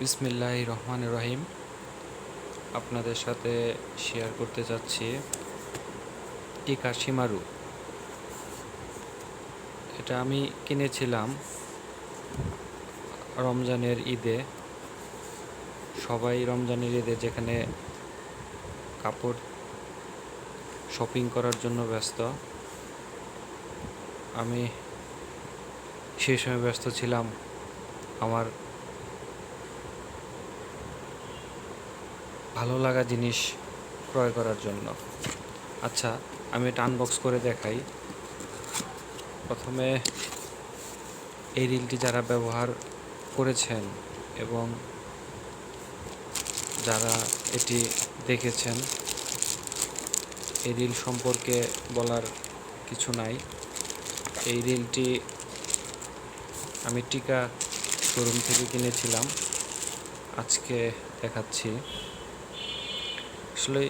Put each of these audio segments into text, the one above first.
বিসমিল্লাহ রহমান রহিম। আপনাদের সাথে শেয়ার করতে যাচ্ছি টিকা শিমারু এটা আমি কিনেছিলাম রমজানের ঈদে। সবাই রমজানের ঈদে যেখানে কাপড় শপিং করার জন্য ব্যস্ত, আমি সেই সময় ব্যস্ত ছিলাম আমার ভালো লাগা জিনিস ক্রয় করার জন্য। আচ্ছা আমি এটা আনবক্স করে দেখাই। প্রথমে এই রিলটি যারা ব্যবহার করেছেন এবং যারা এটি দেখেছেন, এই রিল সম্পর্কে বলার কিছু নাই। এই রিলটি আমি টিকা শোরুম থেকে কিনেছিলাম। আজকে দেখাচ্ছি। আসলে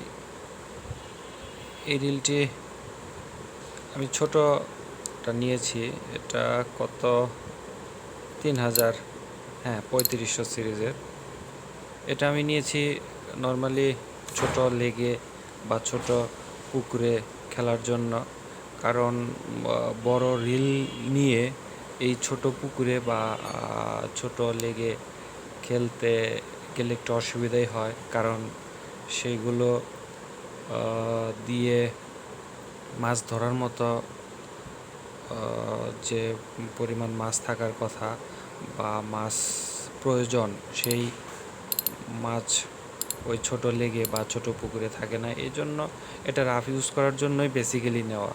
এই রিলটি আমি ছোটটা নিয়েছি। এটা কত? তিন হাজার। হ্যাঁ পঁয়ত্রিশশো সিরিজের। এটা আমি নিয়েছি নর্মালি ছোট লেগে বা ছোট পুকুরে খেলার জন্য। কারণ বড় রিল নিয়ে এই ছোট পুকুরে বা ছোট লেগে খেলতে গেলে একটু অসুবিধাই হয়। কারণ সেইগুলো দিয়ে মাছ ধরার মতো যে পরিমাণ মাছ থাকার কথা বা মাছ প্রয়োজন, সেই মাছ ওই ছোট লেগে বা ছোট পুকুরে থাকে না। এই জন্য এটা রাফ ইউজ করার জন্যই বেসিক্যালি নেওয়া।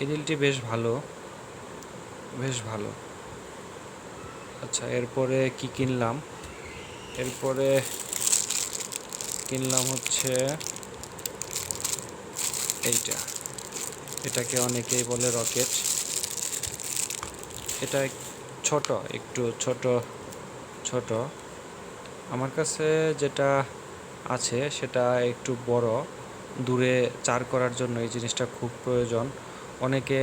এই রিলটি বেশ ভালো বেশ ভালো। আচ্ছা এরপরে কি কিনলাম? এরপরে কিনলাম হচ্ছে এইটা। এটাকে অনেকেই বলে রকেট। এটা ছোট, একটু ছোট ছোট। আমার কাছে যেটা আছে সেটা একটু বড়, দূরে চার করার জন্য এই জিনিসটা খুব প্রয়োজন। অনেকে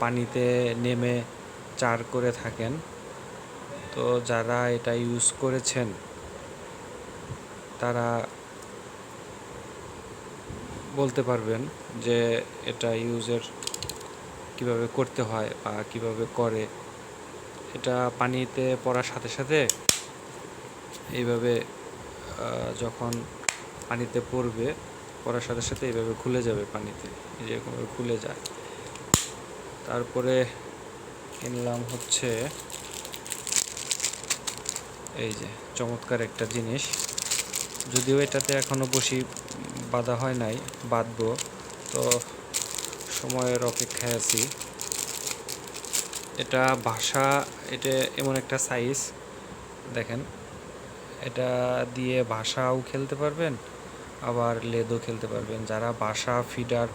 পানিতে নেমে চার করে থাকেন। তো যারা এটা ইউজ করেছেন, তারা বলতে পারবেন যে এটা ইউজের কীভাবে করতে হয় বা কীভাবে করে। এটা পানিতে পড়ার সাথে সাথে এইভাবে যখন পানিতে পড়বে, পড়ার সাথে সাথে এইভাবে খুলে যাবে পানিতে এই যে এরকমভাবে খুলে যায়। তারপরে কিনলাম হচ্ছে এই যে, চমৎকার একটা জিনিস। যদিও এটাতে এখনও বসি বাঁধা হয় নাই, বাঁধবো। তো সময়ের অপেক্ষায় আছি। এটা ভাষা, এটা এমন একটা সাইজ দেখেন। এটা দিয়ে ভাষাও খেলতে পারবেন, আবার লেদও খেলতে পারবেন। যারা বাসা ফিডার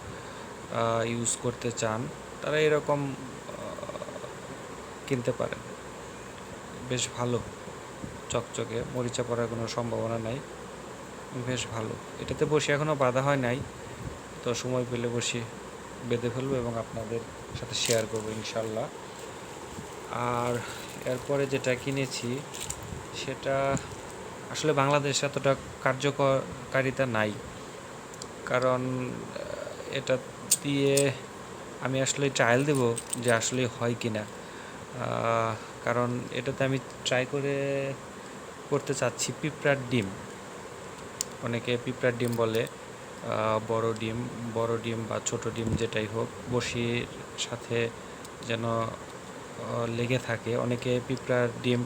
ইউজ করতে চান, তারা এরকম কিনতে পারেন। বেশ ভালো। চকচকে, মরিচা পড়ার কোনো সম্ভাবনা নাই। বেশ ভালো। এটাতে বসে এখনও বাঁধা হয় নাই। তো সময় পেলে বসে বেঁধে ফেলব এবং আপনাদের সাথে শেয়ার করব ইনশাল্লাহ। আর এরপরে যেটা কিনেছি, সেটা আসলে বাংলাদেশে এতটা কার্যকারিতা নাই। কারণ এটা দিয়ে আমি আসলে ট্রায়াল দেব যে আসলে হয় কি না কারণ এটাতে আমি ট্রাই করে করতে চাচ্ছি পিঁপড়ার ডিম। অনেকে পিঁপড়ার ডিম বলে বড় ডিম বড় ডিম বা ছোট ডিম যেটাই হোক বসির সাথে যেন লেগে থাকে। অনেকে পিঁপড়ার ডিম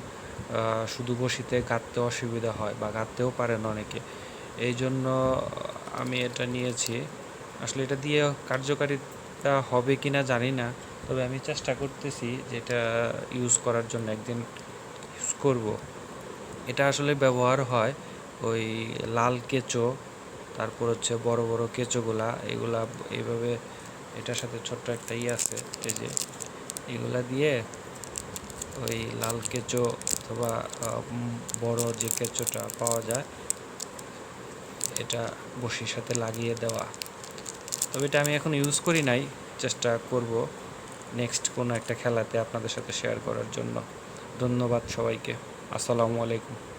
শুধু বসিতে গাঁততে অসুবিধা হয় বা গাঁততেও পারে না অনেকে। এই জন্য আমি এটা নিয়েছি। আসলে এটা দিয়ে কার্যকারিতা হবে কি না জানি না, তবে আমি চেষ্টা করতেছি যে এটা ইউজ করার জন্য একদিন ইউজ করব। এটা আসলে ব্যবহার হয় ওই লাল কেঁচো, তারপর হচ্ছে বড় বড় কেঁচোগুলা, এগুলা এইভাবে এটার সাথে ছোট্ট একটা ই আছে, এই যে এগুলা দিয়ে ওই লাল কেঁচো অথবা বড় যে কেঁচোটা পাওয়া যায়, এটা বসির সাথে লাগিয়ে দেওয়া। তবে এটা আমি এখন ইউজ করি নাই, চেষ্টা করব নেক্সট কোনো একটা খেলাতে আপনাদের সাথে শেয়ার করার জন্য। ধন্যবাদ সবাইকে। আসসালামু আলাইকুম।